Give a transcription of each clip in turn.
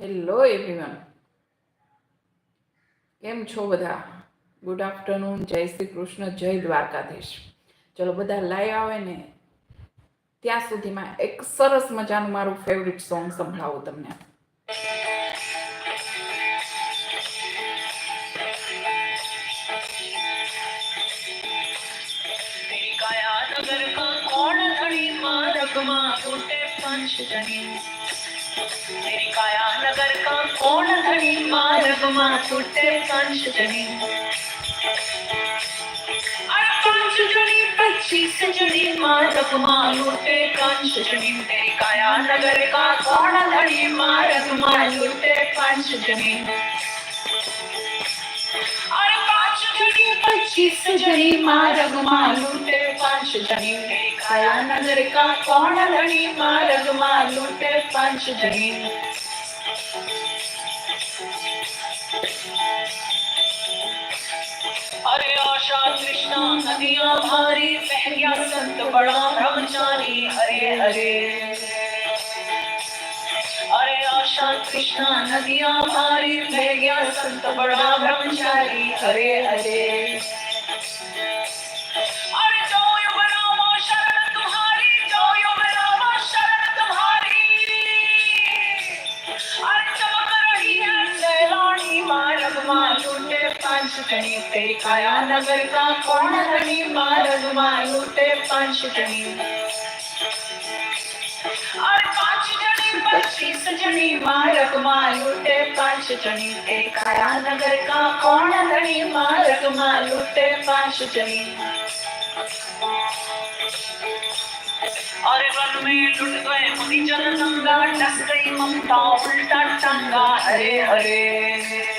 Hello everyone કેમ છો બધા? ગુડ આફ્ટરનૂન જય શ્રી કૃષ્ણ. જય દ્વારકાધીશ. ચલો, બધા લાઈવ આવે ને, ત્યાં સુધીમાં એક સરસ મજાનું મારું ફેવરિટ સોંગ સંભળાવું તમને. કોણ પંચ मारग माँ टूटे पंच जनी तेरी काया नगर का कौन धनी मारग माँ टूटे पंच जनी अरे पंच जनी पच्चीस जनी मारग माँ लूटे पंच जनी तेरी काया नगर का कौन धनी मारग माँ लूटे पंच जनी अरे पांच जनी पच्चीस जनी मारग माँ लूटे पांच जनी अरे आशा कृष्णा, नदियाँ भारी संत बड़ा, ब्रह्मचारी, हरे हरे। अरे आशा कृष्णा, नदियाँ भारी बह संत बड़ा, ब्रह्मचारी, हरे हरे। पंच कणी तेरी काया नगर का कौन धनी मार्ग माँ लूटे पंच कणी अरे पांच जनी पच्चीस जनी मारक माँ लूटे पांच जनी एक काया नगर का कौन धनी मारक माँ लूटे पांच जनी अरे वन में लुट गए मुनि जन गंगा डस गई ममता उल्टा टंगा हरे हरे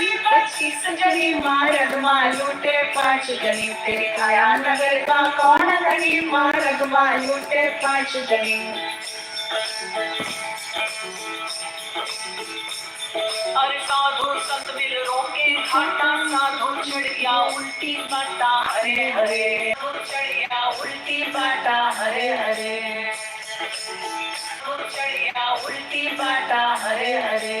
થી પચીસ જણી મારગમાં લૂટે, પાંચ જણી તે કયા નગરમાં. કોણ ગણી મારગમાં લૂટે, પાંચ જણી અરે સાધુ સંત મિલ રોકે ખાટા સાધુ ચડિયા ઉલટી બાટા હરે હરે. ચડિયા ઉલટી બાટા હરે હરે. ચડિયા ઉલટી બાટા હરે હરે.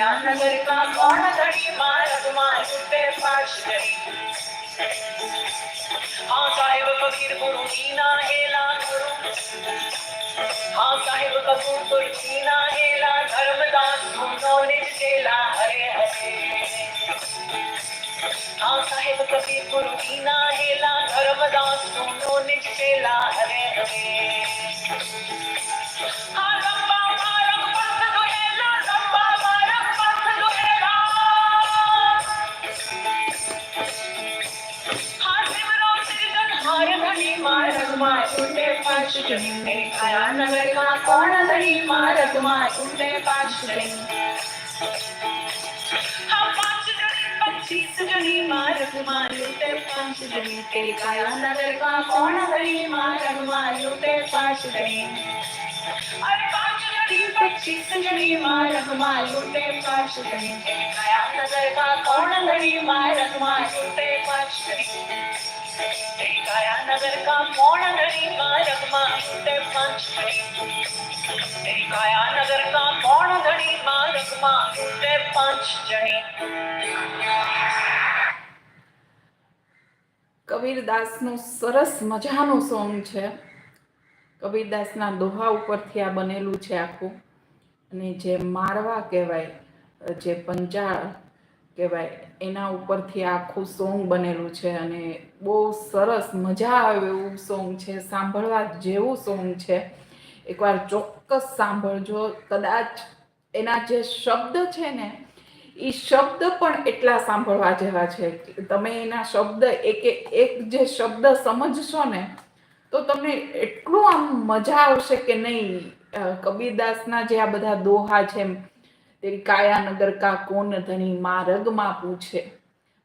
દયાનગર કા કોણ ઘડી મારગમાં છૂટે પાછ ગઈ હા સાહેબ ફકીર ગુરુ સીના હેલા ગુરુ હા સાહેબ કપૂર ધર્મદાસ હરે હરે શુક્લે કાયાનગરમાં કોણગણી મારકમાં શુક્લે પાશુક્લે જણી મારગમાં યુતે પાંચ જણી તે કાયાનગરમાં કોણગણી મારગમાં યુતે પાંચ જણી અરે પાંચ જણી પચીસ જણી માં રંગમાં લૂંટે પાંચ જણી કબીરદાસનું સરસ મજાનું સોંગ છે. કબીરદાસના દોહા ઉપરથી આ બનેલું છે આખું. અને જે મારવા કહેવાય, જે પંચાળ કહેવાય એના ઉપરથી આખું સોંગ બનેલું છે અને બહુ સરસ મજા આવે એવું સોંગ છે સાંભળવા જેવું સોંગ છે. એકવાર ચોક્કસ સાંભળજો. કદાચ એના જે શબ્દ છે ને એ શબ્દ પણ એટલા સાંભળવા જેવા છે તમે એના શબ્દ એક એક જે શબ્દ સમજશો ને તો તમને એટલું આમ મજા આવશે કે નહીં. કબીરદાસના જે આ બધા દોહા છે એમ, તેરી કાયા નગર કા કોન ધણી માર્ગમાં પૂછે?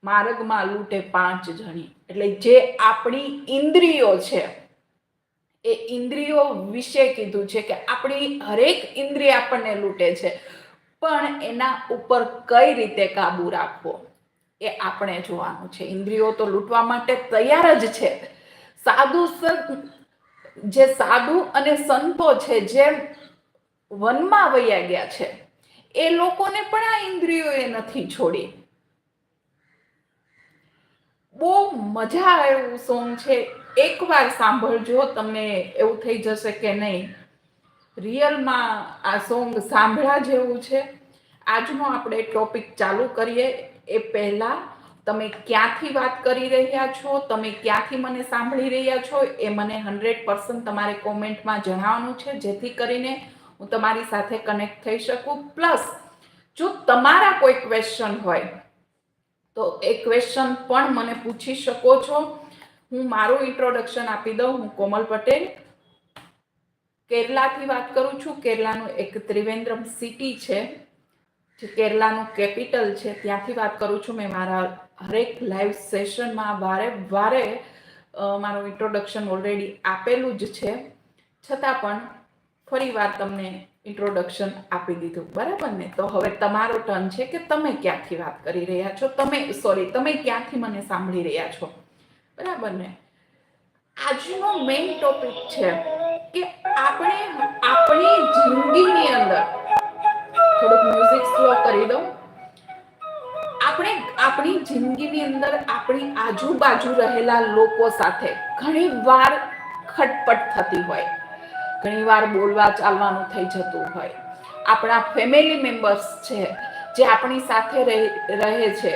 મારગમાં લૂંટે પાંચ જણી. એટલે જે આપણી ઇન્દ્રિયો છે, એ ઇન્દ્રિયો વિશે કીધું છે કે આપણી હરેક ઇન્દ્રિય આપણને લૂંટે છે. પણ એના ઉપર કઈ રીતે કાબુ રાખવો? એ આપણે જોવાનું છે. ઇન્દ્રિયો તો લૂંટવા માટે તૈયાર જ છે. સાધુ જે સાધુ અને સંતો છે, જે વનમાં વયા ગયા છે એ લોકોને પણ આ ઇન્દ્રિયોએ નથી છોડી. બહુ મજા એવું સોંગ છે. એકવાર સાંભળજો, તમને એવું થઈ જશે કે નહીં. રિયલમાં આ સોંગ સાંભળા જેવું છે. આજનો આપણે ટોપિક ચાલુ કરીએ. એ પહેલાં, તમે ક્યાંથી વાત કરી રહ્યા છો, તમે ક્યાંથી મને સાંભળી રહ્યા છો, એ મને હંડ્રેડ પર્સન્ટ તમારે કોમેન્ટમાં જણાવવાનું છે. જેથી કરીને હું તમારી સાથે કનેક્ટ થઈ શકું. પ્લસ જો તમારા કોઈ ક્વેશ્ચન હોય, તો એ ક્વેશ્ચન પણ મને પૂછી શકો છો. હું મારું ઇન્ટ્રોડક્શન આપી દઉં. હું કોમલ પટેલ. કેરલાથી વાત કરું છું. કેરલાનું એક ત્રિવેન્દ્રમ સિટી છે, જે કેરલાનું કેપિટલ છે. ત્યાંથી વાત કરું છું મેં મારા હરેક લાઈવ સેશનમાં વારે વારે મારું ઇન્ટ્રોડક્શન ઓલરેડી આપેલું જ છે. છતાં પણ ફરીવાર તમને ઇન્ટ્રોડક્શન આપી દીધું. બરાબર ને? તો હવે તમારો ટર્ન છે કે તમે ક્યાંથી વાત કરી રહ્યા છો? તમે સોરી તમે ક્યાંથી મને સાંભળી રહ્યા છો? બરાબર ને? આજનો મેઇન ટોપિક છે કે આપણે, આપણી જિંદગીની અંદર, થોડુંક મ્યુઝિક સ્લો કરી દઉં. આપણે, આપણી જિંદગીની અંદર આપણી આજુબાજુ રહેલા લોકો સાથે ઘણી વાર ખટપટ થતી હોય. ઘણી વાર બોલવા ચાલવાનું થઈ જતું હોય. આપણા ફેમિલી મેમ્બર્સ છે, જે આપણી સાથે રહે છે,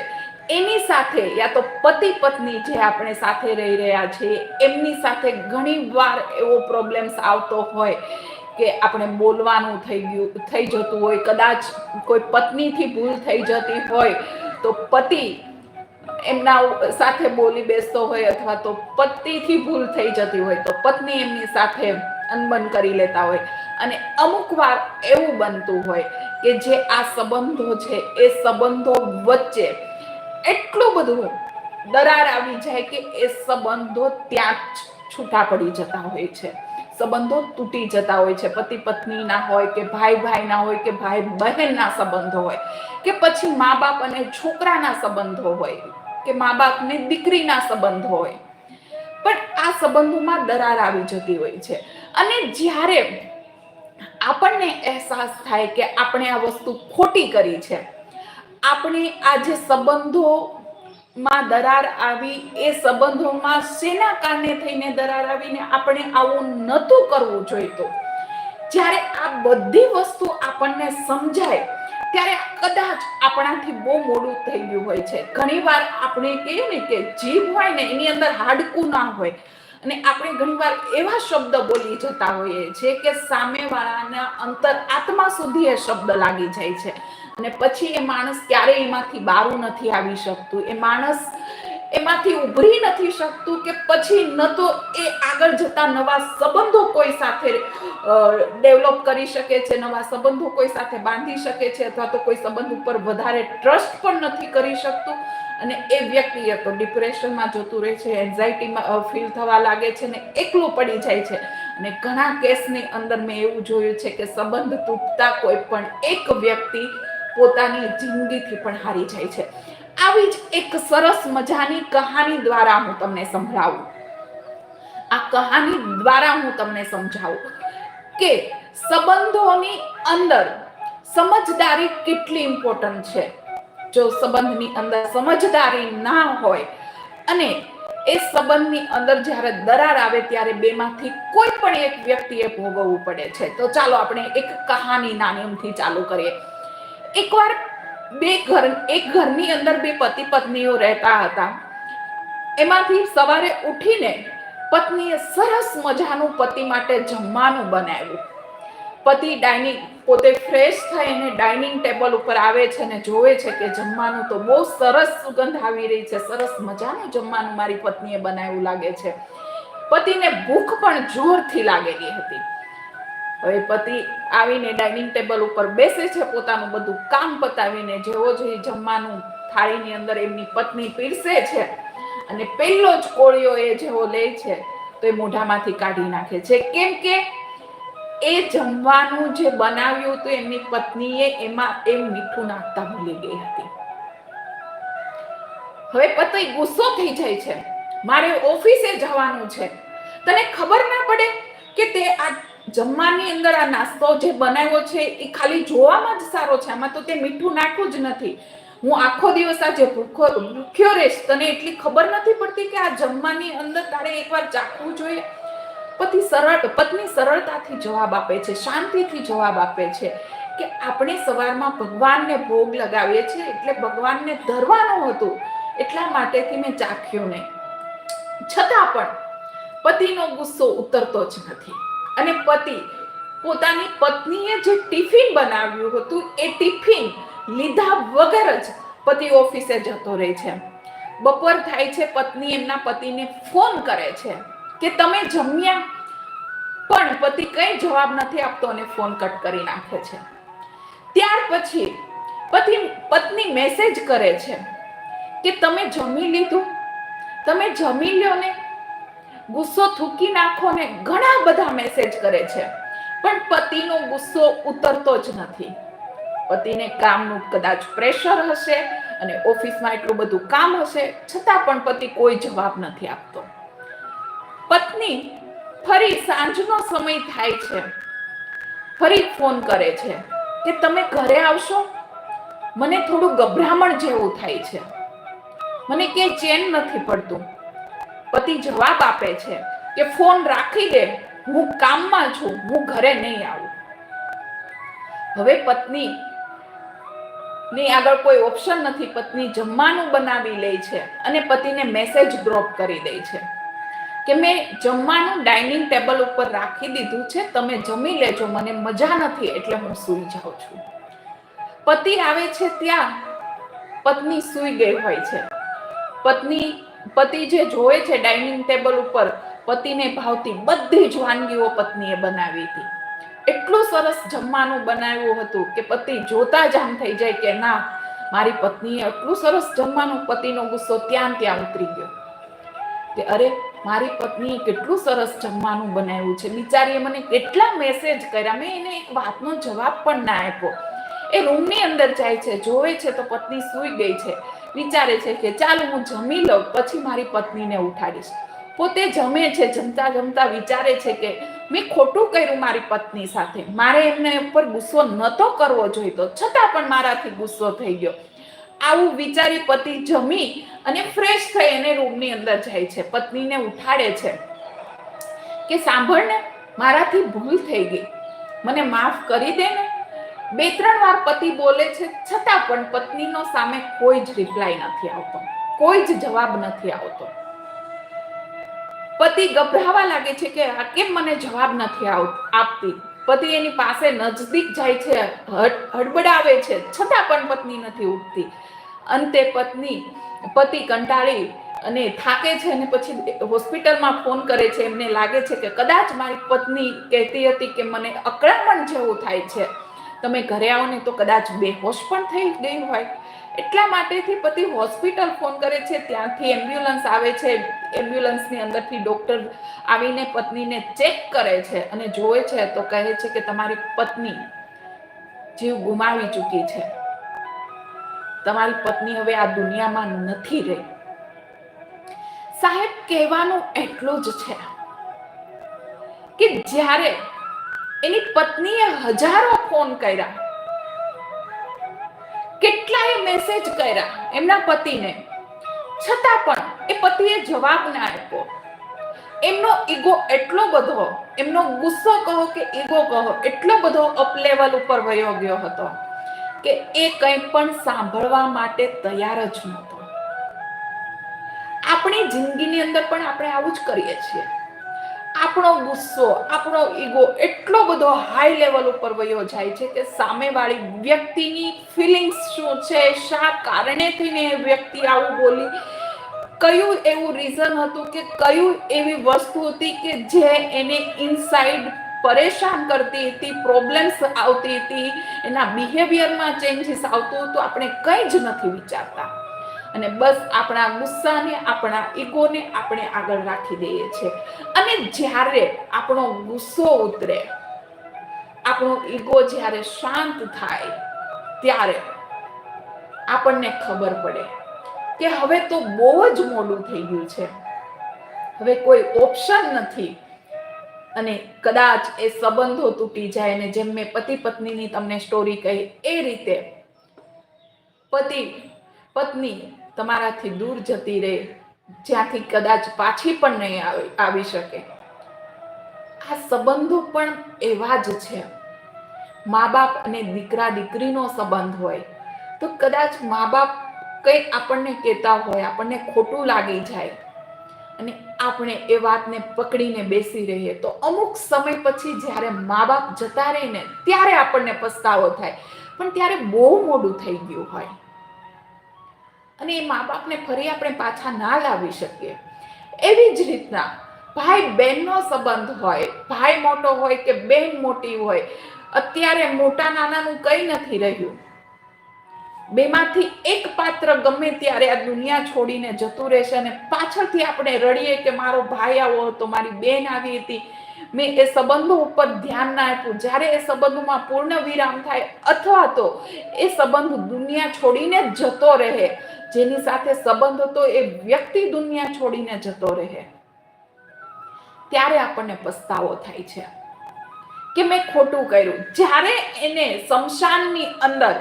એની સાથે યા તો પતિ પત્ની જે આપણે સાથે રહી રહ્યા છીએ, એમની સાથે ઘણીવાર એવો પ્રોબ્લેમ્સ આવતો હોય કે આપણે બોલવાનું થઈ ગયું, થઈ જતું હોય, કદાચ કોઈ પત્નીથી ભૂલ થઈ જતી હોય, તો પતિ એમના સાથે બોલી બેસતો હોય અથવા તો પતિથી ભૂલ થઈ જતી હોય, તો પત્ની એમની સાથે અનબન કરી લેતા હોય. અને અમુક વાર એવું બનતું હોય કે જે આ સંબંધો છે, એ સંબંધો વચ્ચે એટલું બધું દરાર આવી જાય કે એ સંબંધો ત્યાં જ છૂટા પડી જતા હોય છે. સંબંધો તૂટી જતા હોય છે. પતિ પત્નીના હોય કે ભાઈ ભાઈના હોય કે ભાઈ બહેનના સંબંધો હોય કે પછી મા બાપ અને છોકરાના સંબંધો હોય કે મા બાપ ને દીકરીના સંબંધો હોય. પણ આ સંબંધોમાં દરાર આવી જતી હોય છે. અને જ્યારે આપણને અહેસાસ થાય કે આપણે આ વસ્તુ ખોટી કરી છે, આપણે આ જે સંબંધોમાં દરાર આવી, એ સંબંધોમાં શેના કારણે થઈને દરાર આવીને આપણે આવું નહોતું કરવું જોઈતું? જ્યારે આ બધી વસ્તુ આપણને સમજાય ત્યારે કદાચ આપણાથી બહુ મોડું થઈ ગયું હોય છે. ઘણીવાર આપણે કહીએ ને કે જીભ હોય ને એની અંદર હાડકું ના હોય. અને આપણે ઘણીવાર એવા શબ્દ બોલી જતા હોઈએ છીએ કે સામેવાળાના અંતર આત્મા સુધી એ શબ્દ લાગી જાય છે. અને પછી એ માણસ ક્યારેય એમાંથી બારું નથી આવી શકતું. એ માણસ એમાંથી ઉભરી નથી શકતું કે પછી ન તો એ આગળ જતા નવા સંબંધો કોઈ સાથે ડેવલપ કરી શકે છે, નવા સંબંધો કોઈ સાથે બાંધી શકે છે અથવા તો કોઈ સંબંધ ઉપર વધારે ટ્રસ્ટ પણ નથી કરી શકતું. અને એ વ્યક્તિ તો ડિપ્રેશનમાં જતું રહે છે એન્ઝાયટીમાં ફીલ થવા લાગે છે ને એકલું પડી જાય છે. અને ઘણા કેસની અંદર મેં એવું જોયું છે કે સંબંધ તૂટતા કોઈ પણ એક વ્યક્તિ પોતાની જિંદગીથી પણ હારી જાય છે. આવી જ એક સરસ મજાની કહાની દ્વારા હું તમને સંભળાવું. આ કહાની દ્વારા હું તમને સમજાવું કે સંબંધોની અંદર સમજદારી કેટલી ઇમ્પોર્ટન્ટ છે. જો સંબંધની અંદર સમજદારી ના હોય અને એ સંબંધની અંદર જ્યારે દરાર આવે ત્યારે બેમાંથી કોઈ પણ એક વ્યક્તિએ ભોગવવું પડે છે. તો ચાલો આપણે એક કહાની નાની ચાલુ કરીએ. એકવાર બે ઘર, એક ઘરની અંદર બે પતિ પત્નીઓ રહેતા હતા. એમાંથી સવારે ઉઠીને પત્નીએ સરસ મજાનું પતિ માટે જમવાનું બનાવ્યું. પતિ ડાઇનિંગ, પોતે ફ્રેશ થઈને ડાઇનિંગ ટેબલ ઉપર આવે છે ને જોવે છે કે જમવાનું તો બહુ સરસ સુગંધ આવી રહી છે. સરસ મજાનું જમવાનું મારી પત્નીએ બનાવ્યું લાગે છે. પતિને ભૂખ પણ જોરથી લાગેલી હતી. હવે પતિ આવીને ડાઇનિંગ ટેબલ ઉપર બેસે છે, પોતાનું બધું કામ પતાવીને જેવો જે જમવાનું થાળીની અંદર એમની પત્ની પીરસે છે અને પહેલો જ કોળિયો એ જેવો લે છે, તો એ મોઢામાંથી કાઢી નાખે છે. કેમ કે એ જમવાનું જે બનાવ્યું હતું એમની પત્નીએ, એમાં એમ મીઠું નાખતા ભૂલી ગઈ હતી. હવે પતિ ગુસ્સો થઈ જાય છે. મારે ઓફિસે જવાનું છે. તને ખબર ના પડે કે તે આ જમવાની અંદર આ નાસ્તો જે બનાવ્યો છે એ ખાલી જોવામાં જ સારો છે. આમાં તો તે મીઠું નાખવું જ નથી. હું આખો દિવસ આજે ભૂખો ભૂખ્યો રહીશ, તને એટલી ખબર નથી પડતી કે આ જમવાની અંદર તારે એકવાર ચાખવું જોઈએ? પતિ સરળ, પત્ની સરળતાથી જવાબ આપે છે, શાંતિથી જવાબ આપે છે કે આપણે સવારમાં ભગવાનને ભોગ લગાવીએ છીએ એટલે ભગવાનને ધરવાનું હતું. એટલા માટેથી મેં ચાખ્યું નહીં. છતાં પણ પતિનો ગુસ્સો ઉતરતો જ નથી. અને પતિ, પોતાની પત્નીએ જે ટિફિન બનાવ્યું હતું, એ ટિફિન લીધા વગર જ પતિ ઓફિસે જતો રહે છે. બપોર થાય છે, પત્ની એમના પતિને ફોન કરે છે કે તમે જમ્યા? પણ પતિ કઈ જવાબ નથી આપતો અને ફોન કટ કરી નાખે છે. ત્યાર પછી પતિ, પત્ની મેસેજ કરે છે કે તમે જમી લીધું? તમે જમી લ્યો ને. ગુસ્સો થૂકી નાખો ને ઘણા બધા મેસેજ કરે છે. પણ પતિનો ગુસ્સો ઉતરતો જ નથી. પતિને કામનું કદાચ પ્રેશર હશે અને ઓફિસમાં એટલું બધું કામ હશે, છતાં પણ પતિ કોઈ જવાબ નથી આપતો. પત્ની ફરી સાંજનો સમય થાય છે. ફરી ફોન કરે છે કે તમે ઘરે આવશો? મને થોડું ગભરામણ જેવું થાય છે. મને ક્યાંય ચેન નથી પડતું. પતિ જવાબ આપે છે કે ફોન રાખી દે, હું કામમાં છું, હું ઘરે નહીં આવું. હવે પત્ની ની આગળ કોઈ ઓપ્શન નથી, પત્ની જમવાનું બનાવી લે છે અને પતિને મેસેજ ડ્રોપ કરી દે છે કે મેં જમવાનું ડાઇનિંગ ટેબલ ઉપર રાખી દીધું છે, તમે જમી લેજો, મને મજા નથી, એટલે હું સૂઈ જાઉં છું. પતિ આવે છે ત્યાં, પત્ની સૂઈ ગઈ હોય છે. પત્ની પતિ જે જોવે છે ડાઇનિંગ ટેબલ ઉપર, પતિને ભાવતી બધી જ વાનગીઓ પત્નીએ બનાવી હતી. એટલું સરસ જમવાનું બનાવ્યું હતું કે પતિ જોતા જ આમ થઈ જાય કે ના, મારી પત્નીએ એટલું સરસ જમવાનું પતિનો ગુસ્સો ત્યાં ત્યાં ઉતરી ગયો. કે અરે, મારી પત્નીએ કેટલું સરસ જમવાનું બનાવ્યું છે. બિચારીએ મને કેટલા મેસેજ કર્યા. મેં એને એક વાતનો જવાબ પણ ના આપ્યો. એ રૂમની અંદર જાય છે, જોવે છે તો પત્ની સૂઈ ગઈ છે. વિચારે છે કે ચાલ હું જમી લઉં, પછી મારી પત્નીને ઉઠાડીશ. પોતે જમે છે, જમતા જમતા વિચારે છે કે મેં ખોટું કર્યું મારી પત્ની સાથે. મારે એમને ઉપર ગુસ્સો નતો કરવો જોઈતો, છતાં પણ મારાથી ગુસ્સો થઈ ગયો. આવું વિચારી પતિ જમી અને ફ્રેશ થઈ એને રૂમની અંદર જાય છે. પત્નીને ઉઠાડે છે કે સાંભળ ને, મારાથી ભૂલ થઈ ગઈ. મને માફ કરી દે ને. બે ત્રણ વાર પતિ બોલે છે, છતાં પણ પત્નીનો સામે કોઈ જ રિપ્લાય નથી આવતો, કોઈ જ જવાબ નથી આવતો. પતિ ગભરાવા લાગે છે કે આ કેમ મને જવાબ નથી આપતી? પતિ એની પાસે નજદીક જાય છે, હડ- હડબડાવે છે, છતાં પણ પત્ની નથી ઉઠતી. અંતે પત્ની, પતિ કંટાળી અને થાકે છે અને પછી હોસ્પિટલમાં ફોન કરે છે. એમને લાગે છે કે કદાચ મારી પત્ની કહેતી હતી કે મને અકળામણ જેવું થાય છે. તમે ઘરે આવો ને તો કદાચ બેહોશ પણ થઈ ગઈ હોય. એટલા માટેથી પતિ હોસ્પિટલ ફોન કરે છે, ત્યાંથી એમ્બ્યુલન્સ આવે છે. એમ્બ્યુલન્સની અંદરથી ડોક્ટર આવીને પત્નીને ચેક કરે છે અને જોવે છે તો કહે છે કે તમારી પત્ની જીવ ગુમાવી ચૂકી છે. તમારી પત્ની હવે આ દુનિયામાં નથી રહી. સાહેબ, કહેવાનું એટલું જ છે કે જ્યારે એની પત્નીએ હજારો ફોન કર્યા. કેટલાય મેસેજ કર્યા એમના પતિને. છતાં પણ એ પતિએ જવાબ ના આપ્યો. એમનો ઈગો એટલો બધો, એમનો ગુસ્સો કહો કે ઈગો કહો, એટલો બધો અપ લેવલ ઉપર વયો ગયો હતો કે એ કંઈ પણ સાંભળવા માટે તૈયાર જ નહોતો. આપણી જિંદગીની અંદર પણ આપણે આવું જ કરીએ છીએ. આપણો ગુસ્સો, આપણો ઈગો એટલો બધો હાઈ લેવલ ઉપર વયો જાય છે કે સામેવાળી વ્યક્તિની ફિલિંગ્સ શું છે, શા કારણે થઈને એ વ્યક્તિ આવું બોલી? કયું એવું રીઝન હતું કે કયું એવી વસ્તુ હતી કે જે એને ઇનસાઇડ પરેશાન કરતી હતી પ્રોબ્લેમ્સ આવતી હતી, એના બિહેવિયરમાં ચેન્જીસ આવતું હતું? આપણે કંઈ જ નથી વિચારતા. અને બસ આપણા ગુસ્સાને, આપણા ઈગોને આપણે આગળ રાખી દઈએ છીએ. અને જ્યારે આપણો ગુસ્સો ઉતરે, આપણો ઈગો જ્યારે શાંત થાય, ત્યારે આપણને ખબર પડે કે હવે તો બહુ જ મોડું થઈ ગયું છે. હવે કોઈ ઓપ્શન નથી. અને કદાચ એ સંબંધો તૂટી જાય અને જેમ મેં પતિ પત્નીની તમને સ્ટોરી કહી, એ રીતે પતિ, પત્ની તમારાથી દૂર જતી રહે, જ્યાંથી કદાચ પાછી પણ નહીં આવી શકે. આ સંબંધો પણ એવા જ છે. મા બાપ અને દીકરા દીકરીનો સંબંધ હોય, તો કદાચ મા બાપ કંઈ આપણને કહેતા હોય, આપણને ખોટું લાગી જાય, અને આપણે એ વાતને પકડીને બેસી રહીએ. તો અમુક સમય પછી જ્યારે મા બાપ જતા રહીને ત્યારે આપણને પસ્તાવો થાય. પણ ત્યારે બહુ મોડું થઈ ગયું હોય. અને એ મા બાપને ફરી આપણે પાછા ના લાવી શકીએ. એવી જ રીતના ભાઈ બહેનનો સંબંધ હોય, ભાઈ મોટો હોય કે બહેન મોટી હોય, અત્યારે મોટા નાનાનું કંઈ નથી રહ્યું. બેમાંથી એક પાત્ર ગમે ત્યારે આ દુનિયા છોડીને જતું રહેશે અને પાછળથી આપણે રડીએ કે મારો ભાઈ આવો હતો, મારી બેન આવી હતી. મેં એ સંબંધો ઉપર ધ્યાન ના આપ્યું. જ્યારે એ સંબંધોમાં પૂર્ણ વિરામ થાય અથવા તો એ સંબંધ દુનિયા છોડીને જતો રહે જેની સાથે સંબંધ હતો એ વ્યક્તિ દુનિયા છોડીને જતો રહે. ત્યારે આપણને પસ્તાવો થાય છે કે મેં ખોટું કર્યું. જ્યારે એને શમશાનની અંદર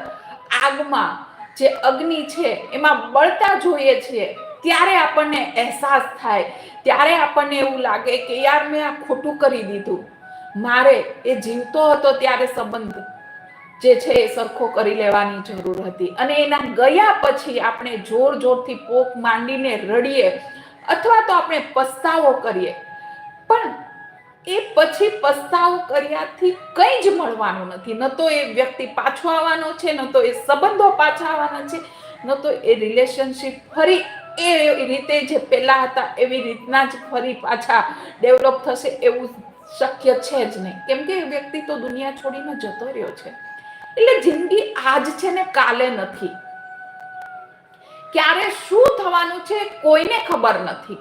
આગમાં જે અગ્નિ છે એમાં બળતા જોઈએ છીએ, ત્યારે આપણને અહેસાસ થાય. ત્યારે આપણને એવું લાગે કે યાર મેં આ ખોટું કરી દીધું. મારે એ જીવતો હતો ત્યારે સંબંધ. જે છે એ સરખો કરી લેવાની જરૂર હતી. અને એના ગયા પછી આપણે જોર જોરથી પોક માંડીને રડીએ અથવા તો આપણે પસ્તાવો કરીએ. પણ એ પછી પસ્તાવો કર્યાથી કંઈ જ મળવાનું નથી. ન તો એ વ્યક્તિ પાછો આવવાનો છે, ન તો એ સંબંધો પાછા આવવાના છે, ન તો એ રિલેશનશિપ ફરી એ રીતે જે પહેલાં હતા, એવી રીતના જ ફરી પાછા ડેવલપ થશે એવું શક્ય છે જ નહીં. કેમ કે એ વ્યક્તિ તો દુનિયા છોડીને જતો રહ્યો છે. એટલે જિંદગી આજ છે ને કાલે નથી. ક્યારે શું થવાનું છે કોઈને ખબર નથી.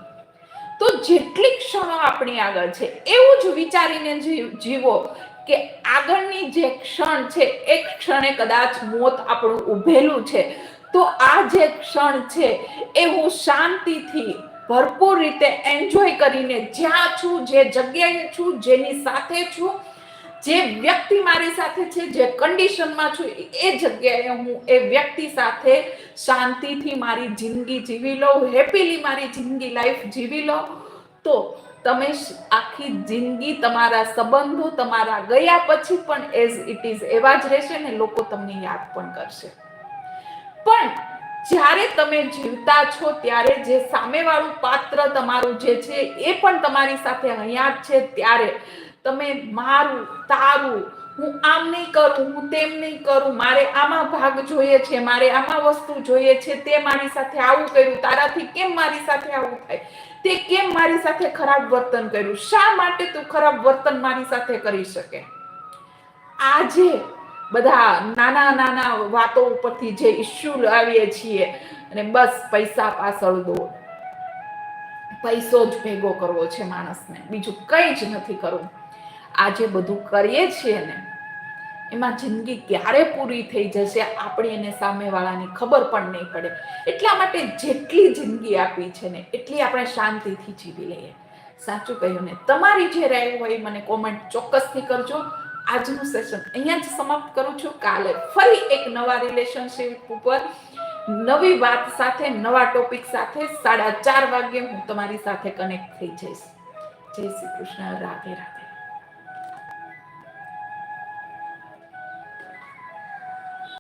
તો જેટલી ક્ષણો આપણી આગળ છે, એવું જ વિચારીને જીવો કે આગળની જે ક્ષણ છે એ ક્ષણે કદાચ મોત આપણું ઉભેલું છે, તો આ જે ક્ષણ છે એ હું શાંતિથી, ભરપૂર રીતે એન્જોય કરીને જ્યાં છું, જે જગ્યાએ છું, જેની સાથે છું જે વ્યક્તિ મારી સાથે છે, જે કન્ડિશનમાં છું, એ જગ્યાએ હું એ વ્યક્તિ સાથે શાંતિથી મારી જિંદગી જીવી લઉં હેપીલી મારી જિંદગી લાઈફ જીવી લો તો તમે આખી જિંદગી તમારા સંબંધો તમારા ગયા પછી પણ એઝ ઇટ ઇઝ એવા જ રહેશે ને લોકો તમને યાદ પણ કરશે. પણ જ્યારે તમે જીવતા છો, ત્યારે જે સામેવાળું પાત્ર તમારું જે છે, એ પણ તમારી સાથે અહીંયા જ છે, ત્યારે તમે મારું, તારું, હું આમ નહીં કરું, હું તેમ નહીં કરું, મારે આમાં ભાગ જોઈએ છે, મારે આમાં વસ્તુ જોઈએ છે, તે મારી સાથે આવું કર્યું, તારાથી કેમ મારી સાથે આવું થાય? તે કેમ મારી સાથે ખરાબ વર્તન કર્યું? શા માટે તું ખરાબ વર્તન મારી સાથે કરી શકે? આજે બધા નાના નાના વાતો ઉપરથી જે ઇસ્યુ લાવીએ છીએ, અને બસ પૈસા પાછળ દો પૈસો જ ભેગો કરવો છે માણસને. બીજું કંઈ જ નથી કરવું. આ જે બધું કરીએ છીએ ને, એમાં જિંદગી ક્યારે પૂરી થઈ જશે આપણી એને સામેવાળાની ખબર પણ નહીં પડે. એટલા માટે જેટલી જિંદગી આપી છે ને, એટલી આપણે શાંતિથી જીવી લઈએ. સાચું કહ્યું ને? તમારી જે રાય હોય મને કોમેન્ટ ચોક્કસથી કરજો. આજનું સેશન અહીંયા જ સમાપ્ત કરું છું. કાલે ફરી એક નવા રિલેશનશિપ ઉપર નવી વાત સાથે, નવા ટોપિક સાથે સાડા ચાર વાગે હું તમારી સાથે કનેક્ટ થઈ જઈશ. જય શ્રી કૃષ્ણ. રાધે રાધે.